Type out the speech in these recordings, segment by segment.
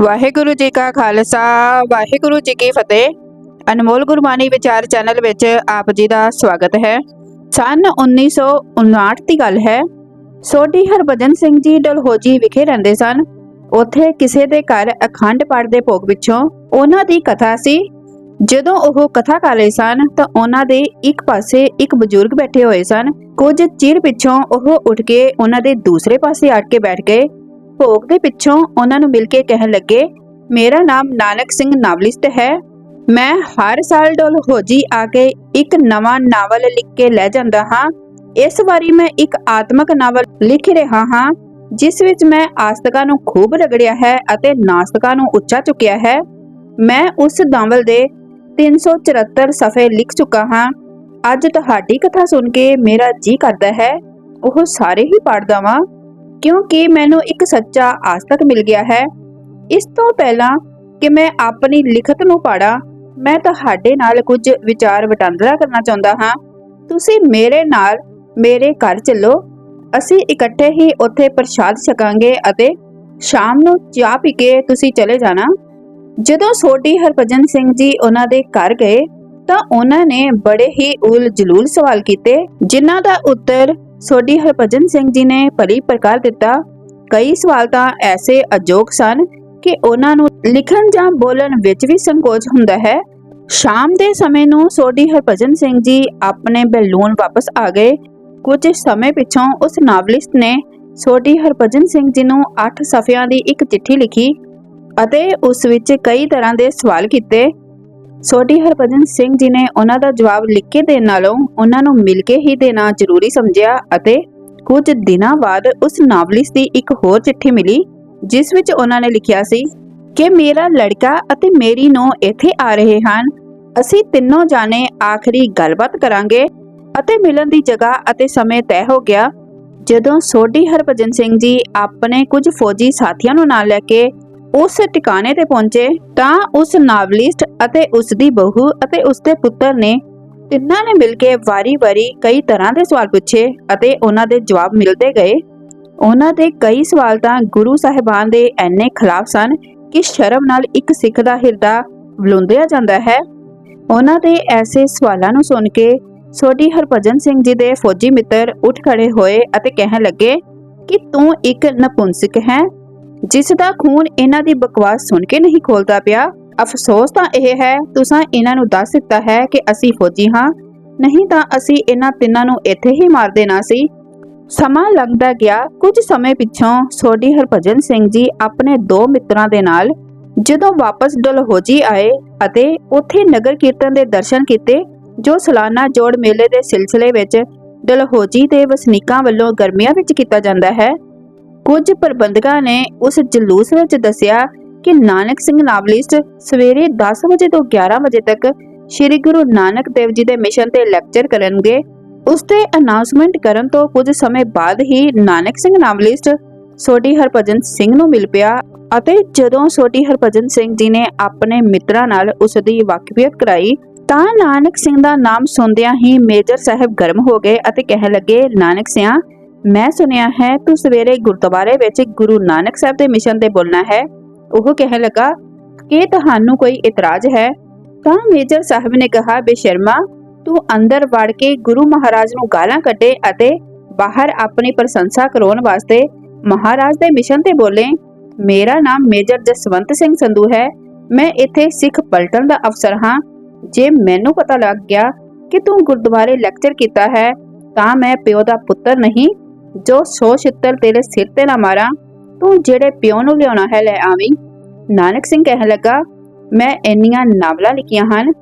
ਵਾਹਿਗੁਰੂ ਜੀ ਕਾ ਖਾਲਸਾ, ਵਾਹਿਗੁਰੂ ਜੀ ਕੀ ਫਤਿਹ। ਅਨਮੋਲ ਗੁਰਬਾਣੀ ਵਿਚਾਰ ਚੈਨਲ ਵਿੱਚ ਆਪ ਜੀ ਦਾ ਸਵਾਗਤ ਹੈ। ਸਨ 1959 ਦੀ ਗੱਲ ਹੈ, ਸੋਢੀ ਹਰਭਜਨ ਸਿੰਘ ਜੀ ਡਲਹੋਜੀ ਵਿਖੇ ਰਹਿੰਦੇ ਸਨ। ਉੱਥੇ ਕਿਸੇ ਦੇ ਘਰ ਅਖੰਡ ਪਾਠ ਦੇ ਭੋਗ ਪਿੱਛੋਂ ਉਹਨਾਂ ਦੀ ਕਥਾ ਸੀ। ਜਦੋਂ ਉਹ ਕਥਾ ਕਰ ਰਹੇ ਸਨ, ਤਾਂ ਉਹਨਾਂ ਦੇ ਇੱਕ ਪਾਸੇ ਇੱਕ ਬਜ਼ੁਰਗ ਬੈਠੇ ਹੋਏ ਸਨ। ਕੁਝ ਚਿਰ ਪਿੱਛੋਂ ਉਹ ਉੱਠ ਕੇ ਉਹਨਾਂ ਦੇ ਦੂਸਰੇ ਪਾਸੇ ਆ ਕੇ ਬੈਠ ਗਏ। ਭੋਗ ਦੇ ਪਿੱਛੋਂ ਉਹਨਾਂ ਨੂੰ ਮਿਲ ਕੇ ਕਹਿਣ ਲੱਗੇ, ਮੇਰਾ ਨਾਮ ਨਾਨਕ ਸਿੰਘ ਨਾਵਲਿਸਟ ਹੈ। ਮੈਂ ਹਰ ਸਾਲ ਡਲਹੋਜੀ ਆ ਕੇ ਇੱਕ ਨਵਾਂ ਨਾਵਲ ਲਿਖ ਕੇ ਲੈ ਜਾਂਦਾ ਹਾਂ। ਇਸ ਵਾਰੀ ਮੈਂ ਇੱਕ ਆਤਮਕ ਨਾਵਲ ਲਿਖ ਰਿਹਾ ਹਾਂ, ਜਿਸ ਵਿੱਚ ਮੈਂ ਆਸਤਕਾਂ ਨੂੰ ਖੂਬ ਰਗੜਿਆ ਹੈ ਅਤੇ ਨਾਸਤਕਾਂ ਨੂੰ ਉੱਚਾ ਚੁੱਕਿਆ ਹੈ। ਮੈਂ ਉਸ ਨਾਵਲ ਦੇ 374 ਸਫ਼ੇ ਲਿਖ ਚੁੱਕਾ ਹਾਂ। ਅੱਜ ਤੁਹਾਡੀ ਕਥਾ ਸੁਣ ਕੇ ਮੇਰਾ ਜੀ ਕਰਦਾ ਹੈ। ਉਹ ਸਾਰੇ ਹੀ ਪੜ੍ਹ ਦਵਾਂ ਕਿਉਂਕਿ ਮੈਨੂੰ ਇੱਕ ਸੱਚਾ ਆਸਤਕ ਮਿਲ ਗਿਆ ਹੈ। ਇਸ ਤੋਂ ਪਹਿਲਾਂ ਕਿ ਮੈਂ ਆਪਣੀ ਲਿਖਤ ਨੂੰ ਪੜਾਂ ਮੈਂ ਤੁਹਾਡੇ ਨਾਲ ਕੁਝ ਵਿਚਾਰ ਵਟਾਂਦਰਾ ਕਰਨਾ ਚਾਹੁੰਦਾ ਹਾਂ। ਤੁਸੀਂ ਮੇਰੇ ਨਾਲ ਮੇਰੇ ਘਰ ਚੱਲੋ। ਅਸੀਂ ਇਕੱਠੇ ਹੀ ਉੱਥੇ ਪ੍ਰਸ਼ਾਦ ਛਕਾਂਗੇ ਅਤੇ ਸ਼ਾਮ ਨੂੰ ਚਾਹ ਪੀ ਕੇ ਤੁਸੀਂ ਚਲੇ ਜਾਣਾ। ਜਦੋਂ ਸੋਢੀ ਹਰਭਜਨ ਸਿੰਘ ਜੀ ਉਹਨਾਂ ਦੇ ਘਰ ਗਏ ਤਾਂ ਉਹਨਾਂ ਨੇ ਬੜੇ ਹੀ ਉਲ ਜਲੂਲ ਸਵਾਲ ਕੀਤੇ, ਜਿਨ੍ਹਾਂ ਦਾ ਉੱਤਰ ਸੋਢੀ ਹਰਭਜਨ ਸਿੰਘ ਜੀ ਨੇ ਭਲੀ ਪ੍ਰਕਾਰ ਦਿੱਤਾ। ਕਈ ਸਵਾਲ ਤਾਂ ਐਸੇ ਅਜੋਗ ਸਨ ਕਿ ਉਹਨਾਂ ਨੂੰ ਲਿਖਣ ਜਾਂ ਬੋਲਣ ਵਿੱਚ ਵੀ ਸੰਕੋਚ ਹੁੰਦਾ ਹੈ। ਸ਼ਾਮ ਦੇ ਸਮੇਂ ਨੂੰ ਸੋਢੀ ਹਰਭਜਨ ਸਿੰਘ ਜੀ ਆਪਣੇ ਬੈਲੂਨ ਵਾਪਸ ਆ ਗਏ। ਕੁਝ ਸਮੇਂ ਪਿੱਛੋਂ ਉਸ ਨਾਵਲਿਸਟ ਨੇ ਸੋਢੀ ਹਰਭਜਨ ਸਿੰਘ ਜੀ ਨੂੰ 8 ਸਫ਼ਿਆਂ ਦੀ ਇੱਕ ਚਿੱਠੀ ਲਿਖੀ ਅਤੇ ਉਸ ਵਿੱਚ ਕਈ ਤਰ੍ਹਾਂ ਦੇ ਸਵਾਲ ਕੀਤੇ। ਸੋਢੀ ਹਰਭਜਨ ਸਿੰਘ ਜੀ ਨੇ ਉਹਨਾਂ ਦਾ ਜਵਾਬ ਲਿਖ ਕੇ ਦੇਣ ਨਾਲੋਂ ਉਹਨਾਂ ਨੂੰ ਮਿਲ ਕੇ ਹੀ ਦੇਣਾ ਜ਼ਰੂਰੀ ਸਮਝਿਆ ਅਤੇ ਕੁਝ ਦਿਨਾਂ ਬਾਅਦ ਉਸ ਨਾਵਲਿਸਟ ਦੀ ਇੱਕ ਹੋਰ ਚਿੱਠੀ ਮਿਲੀ, ਜਿਸ ਵਿੱਚ ਉਹਨਾਂ ਨੇ ਲਿਖਿਆ ਸੀ, ਕਿ ਮੇਰਾ ਲੜਕਾ ਅਤੇ ਮੇਰੀ ਨੂੰ ਇੱਥੇ ਆ ਰਹੇ ਹਨ। ਅਸੀਂ ਤਿੰਨੋਂ ਜਾਣੇ ਆਖਰੀ ਗੱਲਬਾਤ ਕਰਾਂਗੇ ਅਤੇ ਮਿਲਣ ਦੀ ਜਗ੍ਹਾ ਅਤੇ ਸਮੇਂ ਤੈਅ ਹੋ ਗਿਆ। ਜਦੋਂ ਸੋਢੀ ਹਰਭਜਨ ਸਿੰਘ ਜੀ ਆਪਣੇ ਕੁਝ ਫੌਜੀ ਸਾਥੀਆਂ ਨੂੰ ਨਾਲ ਲੈ ਕੇ ਉਸ ਟਿਕਾਣੇ ਤੇ ਪਹੁੰਚੇ ਤਾਂ ਉਸ ਨਾਵਲਿਸਟ ਅਤੇ ਉਸ ਦੀ ਬਹੂ ਅਤੇ ਉਸ ਦੇ ਪੁੱਤਰ ਨੇ ਤਿੰਨਾਂ ਨੇ ਮਿਲ ਕੇ ਵਾਰੀ-ਵਾਰੀ ਕਈ ਤਰ੍ਹਾਂ ਦੇ ਸਵਾਲ ਪੁੱਛੇ ਅਤੇ ਉਹਨਾਂ ਦੇ ਜਵਾਬ ਮਿਲਦੇ ਗਏ। ਉਹਨਾਂ ਦੇ ਕਈ ਸਵਾਲ ਤਾਂ ਗੁਰੂ ਸਾਹਿਬਾਨ ਦੇ ਐਨੇ ਖਿਲਾਫ ਸਨ ਕਿ ਸ਼ਰਮ ਨਾਲ ਇੱਕ ਸਿੱਖ ਦਾ ਹਿਰਦਾ ਵਲੁੰਦਿਆ ਜਾਂਦਾ ਹੈ। ਉਹਨਾਂ ਦੇ ਐਸੇ ਸਵਾਲਾਂ ਨੂੰ ਸੁਣ ਕੇ ਸੋਢੀ ਹਰਭਜਨ ਸਿੰਘ ਜੀ ਦੇ ਫੌਜੀ ਮਿੱਤਰ ਉੱਠ ਖੜੇ ਹੋਏ ਅਤੇ ਕਹਿਣ ਲੱਗੇ ਕਿ ਤੂੰ ਇੱਕ ਨਪੁੰਸਕ ਹੈ। ਜਿਸ ਦਾ ਖੂਨ ਇਹਨਾਂ ਦੀ ਬਕਵਾਸ ਸੁਣ ਕੇ ਨਹੀਂ ਖੋਲਦਾ ਪਿਆ। ਅਫਸੋਸ ਤਾਂ ਇਹ ਹੈ, ਤੁਸੀਂ ਇਹਨਾਂ ਨੂੰ ਦੱਸ ਦਿੱਤਾ ਹੈ ਕਿ ਅਸੀਂ ਫੌਜੀ ਹਾਂ। ਨਹੀਂ ਤਾਂ ਅਸੀਂ ਇਹਨਾਂ ਤਿੰਨਾਂ ਨੂੰ ਇੱਥੇ ਹੀ ਮਾਰ ਦੇਣਾ ਸੀ। ਸਮਾਂ ਲੰਘਦਾ ਗਿਆ। ਕੁਝ ਸਮੇਂ ਪਿੱਛੋਂ ਸੋਢੀ ਹਰਭਜਨ ਸਿੰਘ ਜੀ ਆਪਣੇ ਦੋ ਮਿੱਤਰਾਂ ਦੇ ਨਾਲ ਜਦੋਂ ਵਾਪਸ ਡਲਹੋਜੀ ਆਏ ਅਤੇ ਉੱਥੇ ਨਗਰ ਕੀਰਤਨ ਦੇ ਦਰਸ਼ਨ ਕੀਤੇ, ਜੋ ਸਾਲਾਨਾ ਜੋੜ ਮੇਲੇ ਦੇ ਸਿਲਸਿਲੇ ਵਿੱਚ ਡਲਹੋਜੀ ਦੇ ਵਸਨੀਕਾਂ ਵੱਲੋਂ ਗਰਮੀਆਂ ਵਿੱਚ ਕੀਤਾ ਜਾਂਦਾ ਹੈ ਕੁਝ ਪ੍ਰਬੰਧਕਾਂ ਨੇ ਉਸ ਜਲੂਸ ਵਿੱਚ ਦੱਸਿਆ ਕਿ ਨਾਨਕ ਸਿੰਘ ਨਾਵਲਿਸਟ ਸਵੇਰੇ 10 ਵਜੇ ਤੋਂ 11 ਵਜੇ ਤੱਕ ਸ੍ਰੀ ਗੁਰੂ ਨਾਨਕ ਦੇਵ ਜੀ ਦੇ ਮਿਸ਼ਨ ਤੇ ਲੈਕਚਰ ਕਰਨਗੇ। ਉਸ ਤੇ ਅਨਾਉਂਸਮੈਂਟ ਕਰਨ ਤੋਂ ਕੁਝ ਸਮੇਂ ਬਾਅਦ ਹੀ ਨਾਨਕ ਸਿੰਘ ਨਾਵਲਿਸਟ ਸੋਢੀ ਹਰਭਜਨ ਸਿੰਘ ਨੂੰ ਮਿਲ ਪਿਆ ਅਤੇ ਜਦੋਂ ਸੋਢੀ ਹਰਭਜਨ ਸਿੰਘ ਜੀ ਨੇ ਆਪਣੇ ਮਿੱਤਰਾਂ ਨਾਲ ਉਸ ਦੀ ਵਾਕਫੀਅਤ ਕਰਾਈ, ਤਾਂ ਨਾਨਕ ਸਿੰਘ ਦਾ ਨਾਮ ਸੁਣਦਿਆਂ ਹੀ ਮੇਜਰ ਸਾਹਿਬ ਗਰਮ ਹੋ ਗਏ ਅਤੇ ਕਹਿਣ ਲੱਗੇ, ਨਾਨਕ ਸਿਆਂ ਮੈਂ ਸੁਣਿਆ ਹੈ, ਤੂੰ ਸਵੇਰੇ ਗੁਰਦੁਆਰੇ ਵਿੱਚ ਗੁਰੂ ਨਾਨਕ ਸਾਹਿਬ ਦੇ ਮਿਸ਼ਨ ਤੇ ਬੋਲਣਾ ਹੈ। ਉਹ ਕਹਿਣ ਲੱਗਾ, ਕਿ ਤੁਹਾਨੂੰ ਕੋਈ ਇਤਰਾਜ਼ ਹੈ? ਤਾਂ ਮੇਜਰ ਸਾਹਿਬ ਨੇ ਕਿਹਾ ਬੇਸ਼ਰਮਾ ਤੂੰ ਅੰਦਰ ਵੜ ਕੇ ਗੁਰੂ ਮਹਾਰਾਜ ਨੂੰ ਗਾਲਾਂ ਕੱਢੇ ਅਤੇ ਬਾਹਰ ਆਪਣੀ ਪ੍ਰਸ਼ੰਸਾ ਕਰਾਉਣ ਵਾਸਤੇ ਮਹਾਰਾਜ ਦੇ ਮਿਸ਼ਨ ਤੇ ਬੋਲੇ। ਮੇਰਾ ਨਾਮ ਮੇਜਰ ਜਸਵੰਤ ਸਿੰਘ ਸੰਧੂ ਹੈ। ਮੈਂ ਇੱਥੇ ਸਿੱਖ ਪਲਟਨ ਦਾ ਅਫਸਰ ਹਾਂ। ਜੇ ਮੈਨੂੰ ਪਤਾ ਲੱਗ ਗਿਆ ਕਿ ਤੂੰ ਗੁਰਦੁਆਰੇ ਲੈਕਚਰ ਕੀਤਾ ਹੈ, ਤਾਂ ਮੈਂ ਪਿਓ ਦਾ ਪੁੱਤਰ ਨਹੀਂ ਜੋ ਸੋ ਛਿੱਤਰ ਤੇਰੇ ਸਿਰ ਤੇ ਨਾ ਮਾਰਾਂ, ਤੂੰ ਜਿਹੜੇ ਪਿਓ ਨੂੰ ਲਿਆਉਣਾ ਹੈ ਲੈ ਆਵੀਂ। ਨਾਨਕ ਸਿੰਘ ਕਹਿਣ ਲੱਗਾ, ਮੈਂ ਇੰਨੀਆਂ ਨਾਵਲਾਂ ਲਿਖੀਆਂ ਹਨ,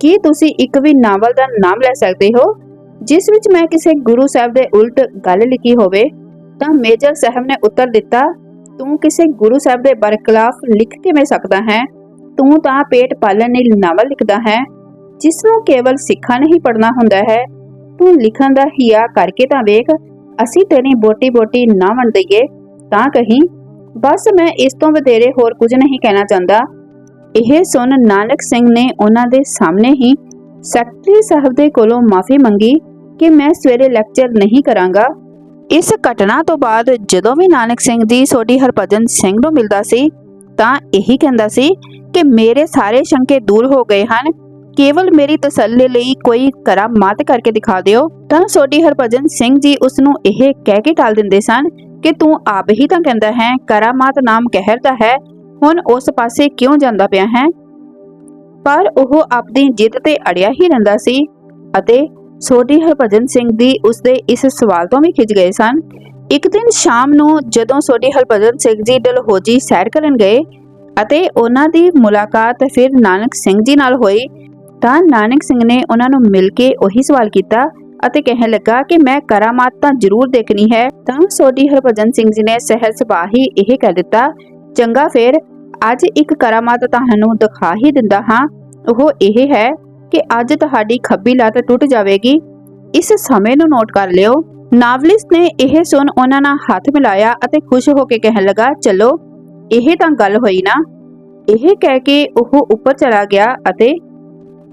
ਕੀ ਤੁਸੀਂ ਇੱਕ ਵੀ ਨਾਵਲ ਦਾ ਨਾਮ ਲੈ ਸਕਦੇ ਹੋ? ਜਿਸ ਵਿੱਚ ਮੈਂ ਕਿਸੇ ਗੁਰੂ ਸਾਹਿਬ ਦੇ ਉਲਟ ਗੱਲ ਲਿਖੀ ਹੋਵੇ, ਤਾਂ ਮੇਜਰ ਸਾਹਿਬ ਨੇ ਉੱਤਰ ਦਿੱਤਾ, ਤੂੰ ਕਿਸੇ ਗੁਰੂ ਸਾਹਿਬ ਦੇ ਬਰਖਲਾਫ ਲਿਖ ਕਿਵੇਂ ਸਕਦਾ ਹੈ? ਤੂੰ ਤਾਂ ਪੇਟ ਪਾਲਣ ਲਈ ਨਾਵਲ ਲਿਖਦਾ ਹੈ, ਜਿਸ ਨੂੰ ਕੇਵਲ ਸਿੱਖਾਂ ਨਹੀਂ ਪੜਨਾ ਹੁੰਦਾ ਹੈ। ਤੂੰ ਲਿਖਣ ਦਾ ਹਿਆ ਕਰਕੇ ਤਾਂ ਵੇਖ ਅਸੀਂ ਤੇਰੀ ਬੋਟੀ ਬੋਟੀ ਨਾ ਵੰਡ ਦਈਏ, ਤਾਂ ਕਹੀਂ, ਬਸ ਮੈਂ ਇਸ ਤੋਂ ਵਧੇਰੇ ਹੋਰ ਕੁਝ ਨਹੀਂ ਕਹਿਣਾ ਚਾਹੁੰਦਾ। ਇਹ ਸੁਣ ਨਾਨਕ ਸਿੰਘ ਨੇ ਉਹਨਾਂ ਦੇ ਸਾਹਮਣੇ ਹੀ ਸੈਕਟਰੀ ਸਾਹਿਬ ਦੇ ਕੋਲੋਂ ਮਾਫੀ ਮੰਗੀ ਕਿ ਮੈਂ ਸਵੇਰੇ ਲੈਕਚਰ ਨਹੀਂ ਕਰਾਂਗਾ। ਇਸ ਘਟਨਾ ਤੋਂ ਬਾਅਦ ਜਦੋਂ ਵੀ ਨਾਨਕ ਸਿੰਘ ਦੀ ਸੋਢੀ ਹਰਭਜਨ ਸਿੰਘ ਨੂੰ ਮਿਲਦਾ ਸੀ, ਤਾਂ ਇਹੀ ਕਹਿੰਦਾ ਸੀ ਕਿ ਮੇਰੇ ਸਾਰੇ ਸ਼ੰਕੇ ਦੂਰ ਹੋ ਗਏ ਹਨ। ਕੇਵਲ ਮੇਰੀ ਤਸੱਲੀ ਲਈ ਕੋਈ ਕਰਾਮਾਤ ਕਰਕੇ ਦਿਖਾ ਦਿਓ, ਤਾਂ ਸੋਢੀ ਹਰਭਜਨ ਸਿੰਘ ਜੀ ਉਸ ਨੂੰ ਇਹ ਕਹਿ ਕੇ ਟਾਲ ਦਿੰਦੇ ਸਨ ਕਿ ਤੂੰ ਆਪ ਹੀ ਤਾਂ ਕਹਿੰਦਾ ਹੈ ਕਰਾਮਾਤ ਨਾਮ ਕਹਿਰ ਦਾ ਹੈ, ਹੁਣ ਉਸ ਪਾਸੇ ਕਿਉਂ ਜਾਂਦਾ ਪਿਆ ਹੈ? ਪਰ ਉਹ ਆਪਣੀ ਜਿੱਦ ਤੇ ਅੜਿਆ ਹੀ ਰਹਿੰਦਾ ਸੀ ਅਤੇ ਸੋਢੀ ਹਰਭਜਨ ਸਿੰਘ ਦੀ ਉਸ ਦੇ ਇਸ ਸਵਾਲ ਤੋਂ ਵੀ ਖਿੱਚ ਗਏ ਸਨ। ਇੱਕ ਦਿਨ ਸ਼ਾਮ ਨੂੰ ਜਦੋਂ ਸੋਢੀ ਹਰਭਜਨ ਸਿੰਘ ਜੀ ਡਲਹੋਜੀ ਸੈਰ ਕਰਨ ਗਏ ਅਤੇ ਉਹਨਾਂ ਦੀ ਮੁਲਾਕਾਤ ਫਿਰ ਨਾਨਕ ਸਿੰਘ ਜੀ ਨਾਲ ਹੋਈ ਤਾਂ ਨਾਨਕ ਸਿੰਘ ਨੇ ਉਹਨਾਂ ਨੂੰ ਮਿਲ ਕੇ ਉਹੀ ਸਵਾਲ ਕੀਤਾ ਅਤੇ ਕਹਿਣ ਲੱਗਾ ਕਿ ਮੈਂ ਕਰਾਮਾਤ ਤਾਂ ਜ਼ਰੂਰ ਦੇਖਣੀ ਹੈ, ਤਾਂ ਸੋਢੀ ਹਰਭਜਨ ਸਿੰਘ ਜੀ ਨੇ ਸਹਿਜ ਸੁਭਾਅ ਇਹ ਕਹਿ ਦਿੱਤਾ, ਚੰਗਾ ਫਿਰ, ਅੱਜ ਇੱਕ ਕਰਾਮਾਤ ਤੁਹਾਨੂੰ ਦਿਖਾ ਹੀ ਦਿੰਦਾ ਹਾਂ। ਉਹ ਇਹ ਹੈ ਕਿ ਅੱਜ ਤੁਹਾਡੀ ਖੱਬੀ ਲੱਤ ਟੁੱਟ ਜਾਵੇਗੀ। ਇਸ ਸਮੇਂ ਨੂੰ ਨੋਟ ਕਰ ਲਿਓ। ਨਾਵਲਿਸਟ ਨੇ ਇਹ ਸੁਣ ਉਹਨਾਂ ਨਾਲ ਹੱਥ ਮਿਲਾਇਆ ਅਤੇ ਖੁਸ਼ ਹੋ ਕੇ ਕਹਿਣ ਲੱਗਾ, ਚਲੋ, ਇਹ ਤਾਂ ਗੱਲ ਹੋਈ ਨਾ। ਇਹ ਕਹਿ ਕੇ ਉਹ ਉੱਪਰ ਚਲਾ ਗਿਆ ਅਤੇ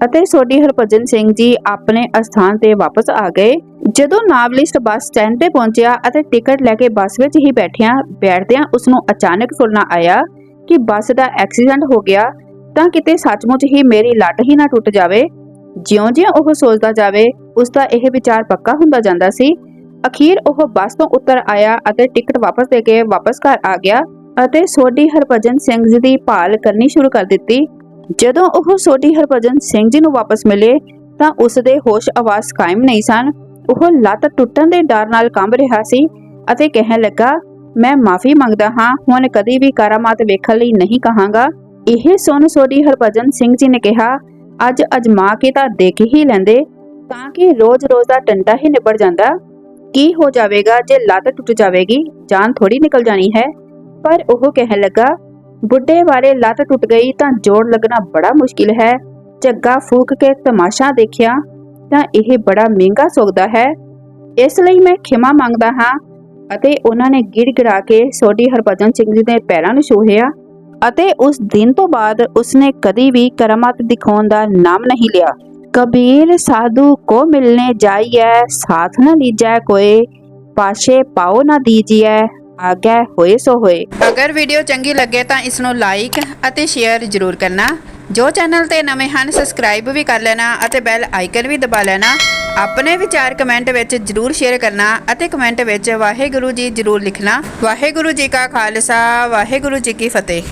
ਅਤੇ ਸੋਢੀ ਹਰਭਜਨ ਸਿੰਘ ਜੀ ਆਪਣੇ ਅਸਥਾਨ ਤੇ ਵਾਪਸ ਆ ਗਏ। ਜਦੋਂ ਨਾਵਲਿਸਟ ਬੱਸ ਸਟੈਂਡ ਤੇ ਪਹੁੰਚਿਆ ਅਤੇ ਟਿਕਟ ਲੈ ਕੇ ਬੱਸ ਵਿੱਚ ਹੀ ਬੈਠਿਆ ਬੈਠਦਿਆਂ ਉਸ ਨੂੰ ਅਚਾਨਕ ਸੁਣਨਾ ਆਇਆ ਕਿ ਬੱਸ ਦਾ ਐਕਸੀਡੈਂਟ ਹੋ ਗਿਆ, ਤਾਂ ਕਿਤੇ ਸੱਚਮੁੱਚ ਹੀ ਮੇਰੀ ਲੱਟ ਹੀ ਨਾ ਟੁੱਟ ਜਾਵੇ। ਜਿਉਂ-ਜਿਉਂ ਉਹ ਸੋਚਦਾ ਜਾਵੇ, ਉਸ ਦਾ ਇਹ ਵਿਚਾਰ ਪੱਕਾ ਹੁੰਦਾ ਜਾਂਦਾ ਸੀ। ਅਖੀਰ ਉਹ ਬੱਸ ਤੋਂ ਉਤਰ ਆਇਆ ਅਤੇ ਟਿਕਟ ਵਾਪਸ ਦੇ ਕੇ ਵਾਪਸ ਘਰ ਆ ਗਿਆ ਅਤੇ ਸੋਢੀ ਹਰਭਜਨ ਸਿੰਘ ਜੀ ਦੀ ਭਾਲ ਕਰਨੀ ਸ਼ੁਰੂ ਕਰ ਦਿੱਤੀ। ਜਦੋਂ ਉਹ ਸੋਢੀ ਹਰਭਜਨ ਸਿੰਘ ਜੀ ਨੂੰ ਵਾਪਸ ਮਿਲੇ ਤਾਂ ਉਸ ਦੇ ਹੋਸ਼ ਆਵਾਜ਼ ਕਾਇਮ ਨਹੀਂ ਸਨ। ਉਹ ਲੱਤ ਟੁੱਟਣ ਦੇ ਡਰ ਨਾਲ ਕੰਬ ਰਿਹਾ ਸੀ ਅਤੇ ਕਹਿਣ ਲੱਗਾ, ਮੈਂ ਮਾਫੀ ਮੰਗਦਾ ਹਾਂ, ਹੁਣ ਕਦੀ ਵੀ ਕਰਾਮਾਤ ਵੇਖਣ ਲਈ ਨਹੀਂ ਕਹਾਂਗਾ। ਇਹ ਸੁਣ ਸੋਢੀ ਹਰਭਜਨ ਸਿੰਘ ਜੀ ਨੇ ਕਿਹਾ, ਅੱਜ ਅਜਮਾ ਕੇ ਤਾਂ ਦੇਖ ਹੀ ਲੈਂਦੇ, ਤਾਂ ਕਿ ਰੋਜ਼-ਰੋਜ਼ ਦਾ ਟੰਟਾ ਹੀ ਨਿਬੜ ਜਾਂਦਾ। ਕੀ ਹੋ ਜਾਵੇਗਾ ਜੇ ਲੱਤ ਟੁੱਟ ਜਾਵੇਗੀ, ਜਾਨ ਥੋੜੀ ਨਿਕਲ ਜਾਣੀ ਹੈ? ਪਰ ਉਹ ਕਹਿਣ ਲੱਗਾ ਬੁੱਢੇ ਬਾਰੇ ਲੱਤ ਟੁੱਟ ਗਈ ਤਾਂ ਜੋੜ ਲੱਗਣਾ ਬੜਾ ਮੁਸ਼ਕਿਲ ਹੈ। ਝੱਗਾ ਫੂਕ ਕੇ ਤਮਾਸ਼ਾ ਦੇਖਿਆ ਤਾਂ ਇਹ ਬੜਾ ਮਹਿੰਗਾ ਸੁਗਦਾ ਹੈ। ਇਸ ਲਈ ਮੈਂ ਖਿਮਾ ਮੰਗਦਾ ਹਾਂ ਅਤੇ ਉਹਨਾਂ ਨੇ ਗਿੜਗਿੜਾ ਕੇ ਸੋਢੀ ਹਰਭਜਨ ਸਿੰਘ ਜੀ ਦੇ ਪੈਰਾਂ ਨੂੰ ਛੂਹਿਆ ਅਤੇ ਉਸ ਦਿਨ ਤੋਂ ਬਾਅਦ ਉਸਨੇ ਕਦੀ ਵੀ ਕਰਮਾਤ ਦਿਖਾਉਣ ਦਾ ਨਾਮ ਨਹੀਂ ਲਿਆ। ਕਬੀਰ ਸਾਧੂ ਕੋ ਮਿਲਨੇ ਜਾਈਐ, ਸਾਥ ਨ ਲੀਜੈ ਕੋਏ ਪਾਸ਼ੇ ਪਾਉ ਨ ਦੀਜੀਐ। ਆਗੇ ਹੋਏ ਸੋ ਹੋਏ। ਅਗਰ ਵੀਡੀਓ ਚੰਗੀ ਲੱਗੇ ਤਾਂ ਇਸ ਨੂੰ ਲਾਈਕ ਅਤੇ ਸ਼ੇਅਰ ਜ਼ਰੂਰ ਕਰਨਾ। ਜੋ ਚੈਨਲ ਤੇ ਨਵੇਂ ਹਨ ਸਬਸਕ੍ਰਾਈਬ ਵੀ ਕਰ ਲੈਣਾ ਅਤੇ ਬੈਲ ਆਈਕਨ ਵੀ ਦਬਾ ਲੈਣਾ। ਆਪਣੇ ਵਿਚਾਰ ਕਮੈਂਟ ਵਿੱਚ ਜ਼ਰੂਰ ਸ਼ੇਅਰ ਕਰਨਾ ਅਤੇ ਕਮੈਂਟ ਵਿੱਚ ਵਾਹਿਗੁਰੂ ਜੀ ਜ਼ਰੂਰ ਲਿਖਣਾ। ਵਾਹਿਗੁਰੂ ਜੀ ਕਾ ਖਾਲਸਾ, ਵਾਹਿਗੁਰੂ ਜੀ ਕੀ ਫਤਿਹ।